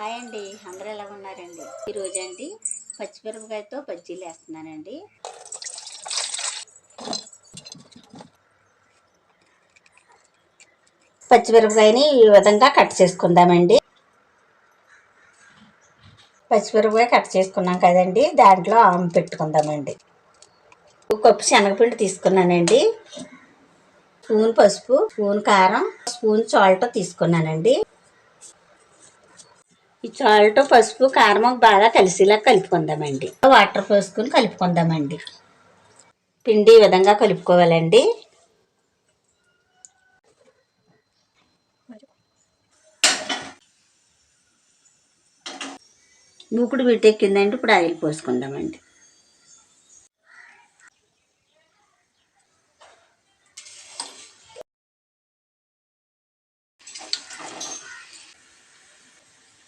Hi అండి. అందరూ ఎలా ఉన్నారండి? ఈరోజు అండి పచ్చిమిరపకాయతో బజ్జీలు వేస్తున్నానండి పచ్చిమిరపకాయని ఈ విధంగా కట్ చేసుకుందామండి. పచ్చిమిరపకాయ కట్ చేసుకున్నాం కదండి. దాంట్లో ఆమె పెట్టుకుందామండి. ఒక కప్పు శనగపిండి తీసుకున్నానండి. స్పూన్ పసుపు స్పూన్ కారం స్పూన్ సాల్ట్ తీసుకున్నానండి. ఈ సాల్ట్ పసుపు కారం బాగా కలిసేలా కలుపుకుందామండి. వాటర్ పోసుకుని కలుపుకుందామండి. పిండి ఈ విధంగా కలుపుకోవాలండి. మూకుడు వీటెక్కిందండి ఇప్పుడు ఆయిల్ పోసుకుందామండి.